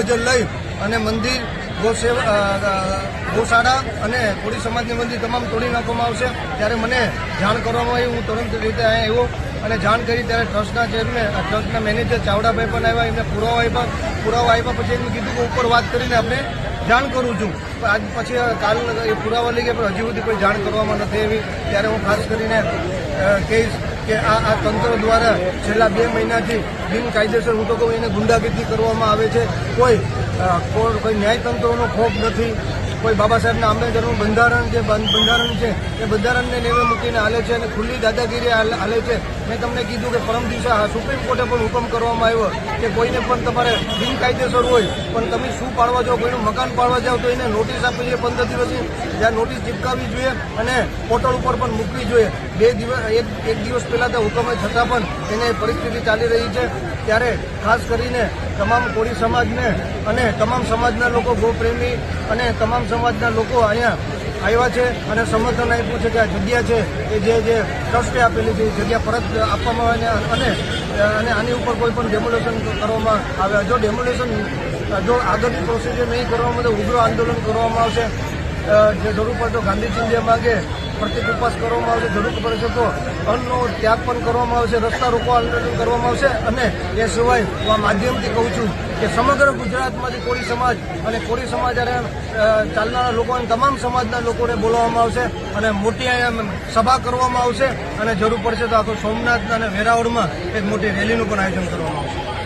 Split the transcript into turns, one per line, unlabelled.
Bulldozer લઈ અને મંદિર ગૌસેવ ગૌશાળા અને કોળી સમાજની મંદિર તમામ તોડી નાખવામાં આવશે. ત્યારે મને જાણ કરવામાં આવી હું તુરંત રીતે અહીંયા આવ્યો અને જાણ કરી ત્યારે ટ્રસ્ટના ચેરમેન અ, ટ્રસ્ટના મેનેજર ચાવડાભાઈ પણ આવ્યા એમને પુરાવા આપ્યા પુરાવા આપ્યા પછી એમને કીધું કે ઉપર વાત કરીને આપણે જાણ કરું છું. આજ પછી કાલ એ પુરાવા લઈ ગયા પણ હજી સુધી કોઈ જાણ કરવામાં નથી આવી. ત્યારે હું ખાસ કરીને કહીશ કે આ આ તંત્ર દ્વારા છેલ્લા બે મહિનાથી બિનકાયદેસર હું તો એને ગુંડાગીરી કરવામાં આવે છે. કોઈ કોઈ ન્યાયતંત્રનો ખોફ નથી. કોઈ બાબા સાહેબના આંબેડકરનું બંધારણ જે બંધારણ છે, એ બંધારણને નેવે મૂકીને હાલે છે અને ખુલ્લી દાદાગીરી હાલ- છે. મેં તમને કીધું કે પરમ દિવસે સુપ્રીમ કોર્ટે પણ હુકમ કરવામાં આવ્યો કે કોઈને પણ તમારે બિનકાયદેસર હોય, પણ તમે શું પાડવા જાઓ, કોઈનું મકાન પાડવા જાઓ તો એને નોટિસ આપવી જોઈએ પંદર દિવસની જ્યાં નોટિસ ચીપકાવી જોઈએ અને પોર્ટલ ઉપર પણ મૂકવી જોઈએ. બે દિવસ એક દિવસ પહેલાં તો હુકમ છતાં પણ એને પરિસ્થિતિ ચાલી રહી છે. ત્યારે ખાસ કરીને તમામ કોળી સમાજને અને તમામ સમાજના લોકો ગોપ્રેમી અને તમામ સમાજના લોકો અહીંયા આવ્યા છે અને સમર્થન આપ્યું છે કે આ જગ્યા છે એ જે જે ટ્રસ્ટે આપેલી છે, એ જગ્યા પરત આપવામાં આવે અને અને આની ઉપર કોઈ પણ ડેમોલેશન કરવામાં આવે. જો ડેમોલેશન જો આગળની પ્રોસિજર નહીં કરવામાં તો ઉગ્ર આંદોલન કરવામાં આવશે. જે જરૂર પડે તો ગાંધી માગે, પ્રતિક ઉપવાસ કરવામાં આવશે જરૂર પડશે તો અન્નનો ત્યાગ પણ કરવામાં આવશે, રસ્તા રોકો આંદોલન કરવામાં આવશે અને એ સિવાય હું આ માધ્યમથી કહું છું કે સમગ્ર ગુજરાતમાંથી કોળી સમાજ અને કોળી સમાજ અને ચાલનારા લોકો અને તમામ સમાજના લોકોને બોલાવવામાં આવશે અને મોટી સભા કરવામાં આવશે અને જરૂર પડશે તો આખો સોમનાથ અને વેરાવળમાં એક મોટી રેલીનું પણ આયોજન કરવામાં આવશે.